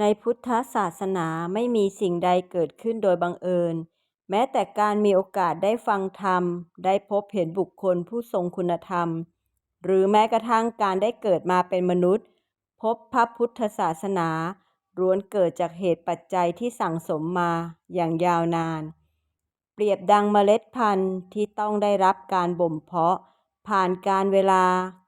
ในพุทธศาสนาไม่มีสิ่งใดเกิดขึ้นโดยบังเอิญ แม้แต่การมีโอกาสได้ฟังธรรม ได้พบเห็นบุคคลผู้ทรงคุณธรรม หรือแม้กระทั่งการได้เกิดมาเป็นมนุษย์ พบพระพุทธศาสนาล้วนเกิดจากเหตุปัจจัยที่สั่งสมมาอย่างยาวนาน เปรียบดังเมล็ดพันธุ์ที่ต้องได้รับการบ่มเพาะ ผ่านการเวลา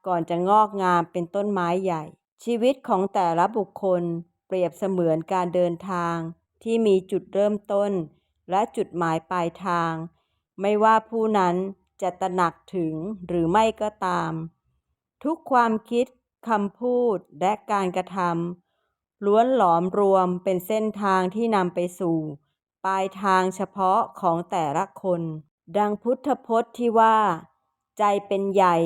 ก่อนจะงอกงามเป็นต้นไม้ใหญ่ ชีวิตของแต่ละบุคคล เปรียบเสมือนการเดินทางที่มีจุดเริ่มต้น และจุดหมายปลายทาง ไม่ว่าผู้นั้นจะตระหนักถึงหรือไม่ก็ตาม ทุกความคิดคำพูดและการกระทำล้วนหลอมรวมเป็นเส้นทางที่นำไปสู่ ปลายทางเฉพาะของแต่ละคน ดังพุทธพจน์ที่ว่า ใจเป็นใหญ่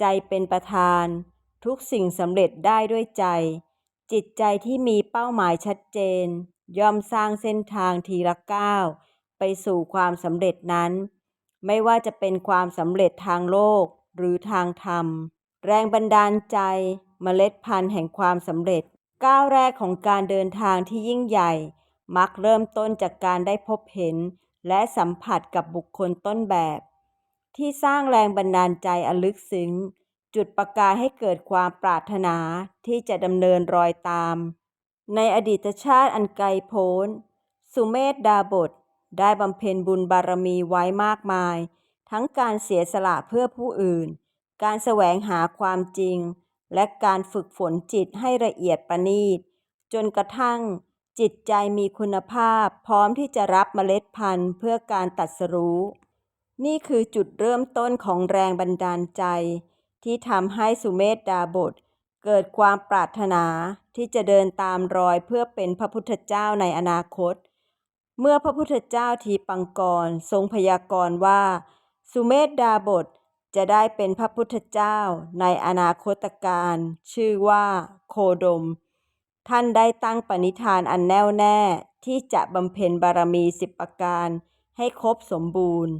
ใจเป็นประธาน ทุกสิ่งสำเร็จได้ด้วยใจ จิตใจที่มีเป้าหมายชัดเจน ย่อมสร้างเส้นทางทีละก้าวไปสู่ความสำเร็จนั้น ไม่ว่าจะเป็นความสำเร็จทางโลกหรือทางธรรม แรงบันดาลใจเมล็ดพันธุ์แห่งความสำเร็จ ก้าวแรกของการเดินทางที่ยิ่งใหญ่ มักเริ่มต้นจากการได้พบเห็น และสัมผัสกับบุคคลต้นแบบ ที่สร้างแรงบันดาลใจอันลึกซึ้ง จุดประกายให้เกิดความปรารถนาที่จะดำเนินรอยตาม ในอดีตชาติอันไกลโพ้น สุเมธดาบทได้บำเพ็ญบุญบารมีไว้มากมาย ทั้งการเสียสละเพื่อผู้อื่น การแสวงหาความจริง และการฝึกฝนจิตให้ละเอียดประณีต จนกระทั่งจิตใจมีคุณภาพพร้อมที่จะรับเมล็ดพันธุ์เพื่อการตัดสรู้ นี่คือจุดเริ่มต้นของแรงบันดาลใจ ที่ทำให้สุเมธดาบทเกิดความปรารถนาที่จะเดินตามรอยเพื่อเป็นพระพุทธเจ้าในอนาคต เมื่อพระพุทธเจ้าทีปังกรทรงพยากรณ์ว่า สุเมธดาบทจะได้เป็นพระพุทธเจ้าในอนาคตการ ชื่อว่าโคดม ท่านได้ตั้งปณิธานอันแน่วแน่ที่จะบำเพ็ญบารมีสิบประการให้ครบสมบูรณ์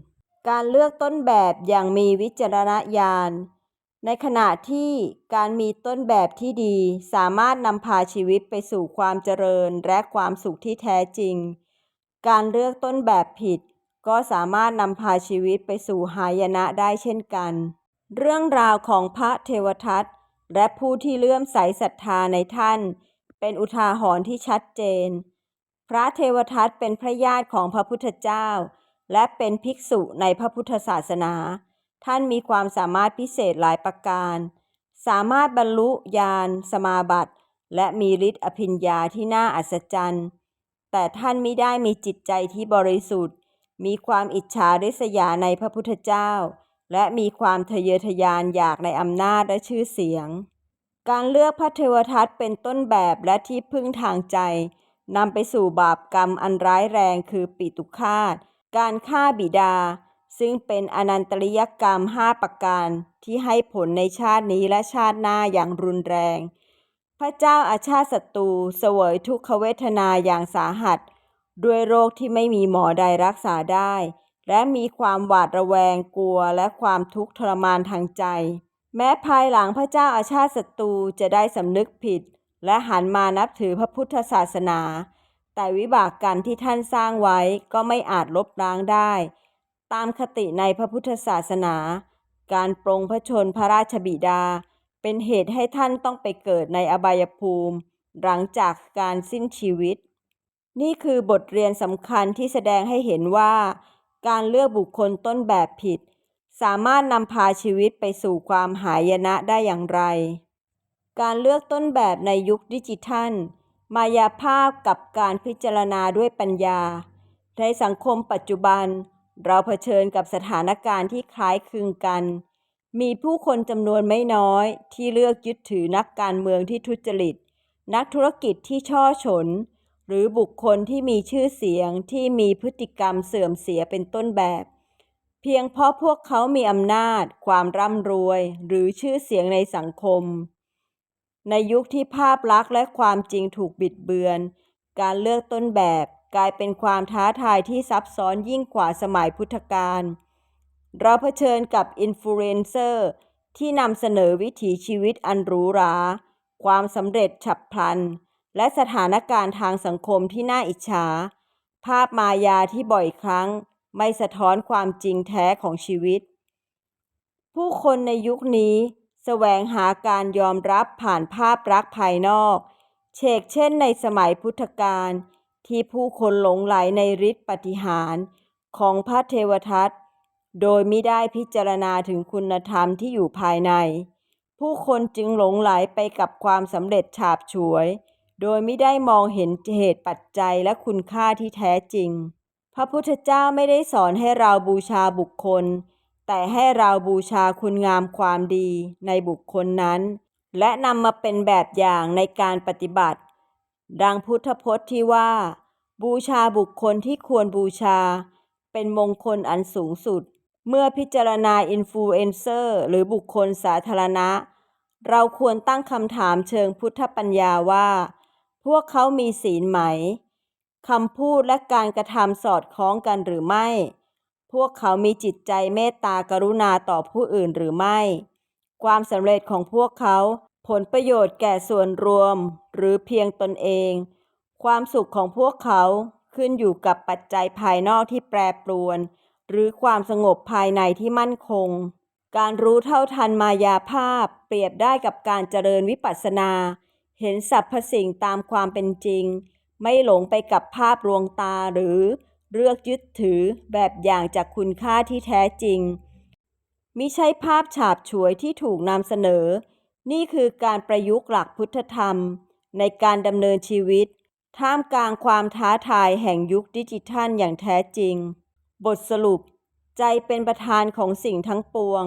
การเลือกต้นแบบอย่างมีวิจารณญาณ ในขณะที่การมีต้นแบบที่ดีสามารถนำพาชีวิตไปสู่ความเจริญและความสุขที่แท้จริง การเลือกต้นแบบผิด ก็สามารถนำพาชีวิตไปสู่หายนะได้เช่นกัน เรื่องราวของพระเทวทัตและผู้ที่เลื่อมใสศรัทธาในท่าน เป็นอุทาหรณ์ที่ชัดเจน พระเทวทัตเป็นพระญาติของพระพุทธเจ้า และเป็นภิกษุในพระพุทธศาสนา ท่านมีความสามารถพิเศษหลายประการ สามารถบรรลุญาณสมาบัติ และมีฤทธิ์อภิญญาที่น่าอัศจรรย์ แต่ท่านไม่ได้มีจิตใจที่บริสุทธิ์ มีความอิจฉาริษยาในพระพุทธเจ้า และมีความทะเยอทะยานอยากในอำนาจและชื่อเสียง การเลือกพระเทวทัตเป็นต้นแบบและที่พึ่งทางใจนำไปสู่บาปกรรมอันร้ายแรงคือปิตุคาต การฆ่าบิดา ซึ่งเป็นอนันตริยกรรมห้าประการที่ให้ผลในชาตินี้และชาติหน้าอย่างรุนแรง พระเจ้าอาชาติศัตรูเสวยทุกขเวทนาอย่างสาหัส ด้วยโรคที่ไม่มีหมอใดรักษาได้ และมีความหวาดระแวงกลัวและความทุกข์ทรมานทางใจ แม้ภายหลังพระเจ้าอาชาติศัตรูจะได้สำนึกผิด และหันมานับถือพระพุทธศาสนา แต่วิบากกรรมที่ท่านสร้างไว้ก็ไม่อาจลบล้างได้ ตามคติในพระพุทธศาสนา การปรงพระชนพระราชบิดา เป็นเหตุให้ท่านต้องไปเกิดในอบายภูมิ หลังจากการสิ้นชีวิต นี่คือบทเรียนสำคัญที่แสดงให้เห็นว่า การเลือกบุคคลต้นแบบผิด สามารถนำพาชีวิตไปสู่ความหายนะได้อย่างไร การเลือกต้นแบบในยุคดิจิทัล มายาภาพกับการพิจารณาด้วยปัญญา ในสังคมปัจจุบัน เราเผชิญกับสถานการณ์ที่คล้ายคลึงกัน มีผู้คนจำนวนไม่น้อยที่เลือกยึดถือนักการเมืองที่ทุจริต นักธุรกิจที่ช่อฉน หรือบุคคลที่มีชื่อเสียงที่มีพฤติกรรมเสื่อมเสียเป็นต้นแบบ เพียงเพราะพวกเขามีอำนาจ ความร่ำรวย หรือชื่อเสียงในสังคม ในยุคที่ภาพลักษณ์และความจริงถูกบิดเบือน การเลือกต้นแบบ กลายเป็นความท้าทายที่ซับซ้อนยิ่งกว่าสมัยพุทธกาลเราเผชิญกับอินฟลูเอนเซอร์ที่นำเสนอวิถีชีวิตอันหรูหรา ความสำเร็จฉับพลัน และสถานการณ์ทางสังคมที่น่าอิจฉา ภาพมายาที่บ่อยครั้งไม่สะท้อนความจริงแท้ของชีวิต ผู้คนในยุคนี้แสวงหาการยอมรับผ่านภาพลักภายนอก เชกเช่นในสมัยพุทธกาล ที่ผู้คนหลงไหลในฤทธิปฏิหารของพระเทวทัตโดยไม่ได้พิจารณาถึงคุณธรรมที่อยู่ภายใน ผู้คนจึงหลงไหลไปกับความสำเร็จฉาบฉวย โดยไม่ได้มองเห็นเหตุปัจจัยและคุณค่าที่แท้จริง พระพุทธเจ้าไม่ได้สอนให้เราบูชาบุคคล แต่ให้เราบูชาคุณงามความดีในบุคคลนั้น และนำมาเป็นแบบอย่างในการปฏิบัติ ดังพุทธพจน์ที่ว่า บูชาบุคคลที่ควรบูชา เป็นมงคลอันสูงสุด เมื่อพิจารณาอินฟลูเอนเซอร์หรือบุคคลสาธารณะ เราควรตั้งคำถามเชิงพุทธปัญญาว่า พวกเขามีศีลไหมคำพูดและการกระทำสอดคล้องกันหรือไม่ พวกเขามีจิตใจเมตตากรุณาต่อผู้อื่นหรือไม่ ความสำเร็จของพวกเขา ผลประโยชน์แก่ส่วนรวม หรือเพียงตนเอง ความสุขของพวกเขาขึ้นอยู่กับปัจจัยภายนอกที่แปรปรวน หรือความสงบภายในที่มั่นคง การรู้เท่าทันมายาภาพ เปรียบได้กับการเจริญวิปัสสนา เห็นสรรพสิ่งตามความเป็นจริง ไม่หลงไปกับภาพลวงตาหรือเลือกยึดถือแบบอย่างจากคุณค่าที่แท้จริงมิใช่ภาพฉาบฉวยที่ถูกนำเสนอ นี่คือการประยุกต์หลักพุทธธรรม ในการดำเนินชีวิต ท่ามกลางความท้าทายแห่งยุคดิจิทัลอย่างแท้จริง บทสรุป ใจเป็นประธานของสิ่งทั้งปวง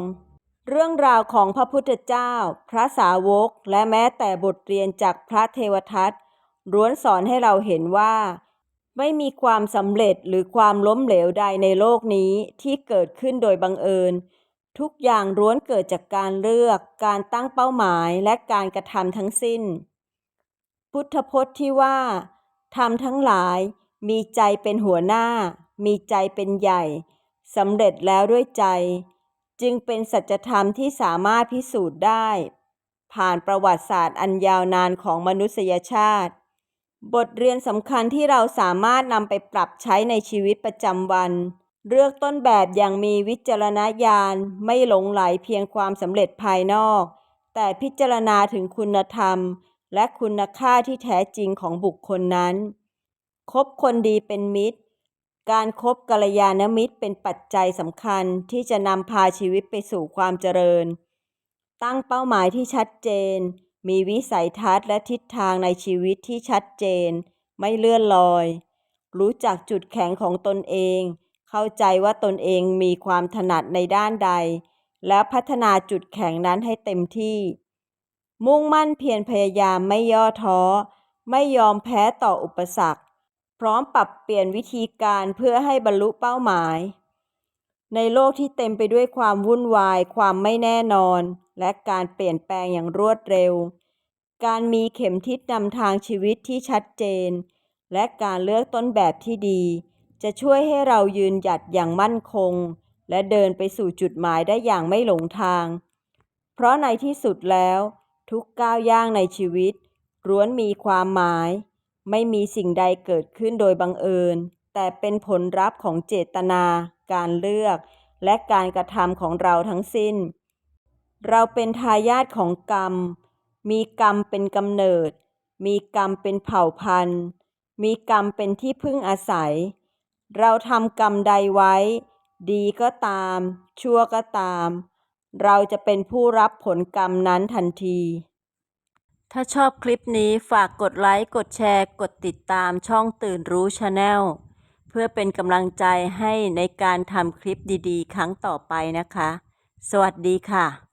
เรื่องราวของพระพุทธเจ้า พระสาวก และแม้แต่บทเรียนจากพระเทวทัตล้วนสอนให้เราเห็นว่า ไม่มีความสำเร็จหรือความล้มเหลวใดในโลกนี้ที่เกิดขึ้นโดยบังเอิญ ทุกอย่างล้วนเกิดจากการเลือก การตั้งเป้าหมายและการกระทำทั้งสิ้น พุทธพจน์ที่ว่าทำทั้งหลาย มีใจเป็นหัวหน้า มีใจเป็นใหญ่สำเร็จแล้วด้วยใจ จึงเป็นสัจธรรมที่สามารถพิสูจน์ได้ ผ่านประวัติศาสตร์อันยาวนานของมนุษยชาติ บทเรียนสำคัญที่เราสามารถนำไปปรับใช้ในชีวิตประจำวัน เลือกต้นแบบอย่างมีวิจารณญาณไม่หลงไหลเพียงความสำเร็จภายนอก แต่พิจารณาถึงคุณธรรม และคุณค่าที่แท้จริงของบุคคลนั้น คบคนดีเป็นมิตร การครบกัลยาณมิตรเป็นปัจจัยสำคัญที่จะนำพาชีวิตไปสู่ความเจริญ ตั้งเป้าหมายที่ชัดเจน มีวิสัยทัศน์และทิศทางในชีวิตที่ชัดเจน ไม่เลื่อนลอย รู้จักจุดแข็งของตนเอง เข้าใจว่าตนเองมีความถนัดในด้านใด แล้วพัฒนาจุดแข็งนั้นให้เต็มที่ มุ่งมั่นเพียรพยายามไม่ย่อท้อ ไม่ยอมแพ้ต่ออุปสรรค พร้อมปรับเปลี่ยนวิธีการเพื่อให้บรรลุเป้าหมาย ในโลกที่เต็มไปด้วยความวุ่นวาย ความไม่แน่นอน และการเปลี่ยนแปลงอย่างรวดเร็ว การมีเข็มทิศนำทางชีวิตที่ชัดเจน และการเลือกต้นแบบที่ดี จะช่วยให้เรายืนหยัดอย่างมั่นคง และเดินไปสู่จุดหมายได้อย่างไม่หลงทาง เพราะในที่สุดแล้ว ทุกก้าวย่างในชีวิตล้วนมีความหมาย ไม่มีสิ่งใดเกิดขึ้นโดยบังเอิญ แต่เป็นผลลัพธ์ของเจตนา การเลือก และการกระทำของเราทั้งสิ้น เราเป็นทายาทของกรรม มีกรรมเป็นกำเนิด มีกรรมเป็นเผ่าพันธุ์ มีกรรมเป็นที่พึ่งอาศัย เราทำกรรมใดไว้ ดีก็ตาม ชั่วก็ตาม เราจะเป็นผู้รับผลกรรมนั้นทันที ถ้าชอบคลิปนี้ฝากกดไลค์ กดแชร์ กดติดตามช่องตื่นรู้ชาแนลเพื่อเป็นกำลังใจให้ในการทำคลิปดีๆ ครั้งต่อไปนะคะ สวัสดีค่ะ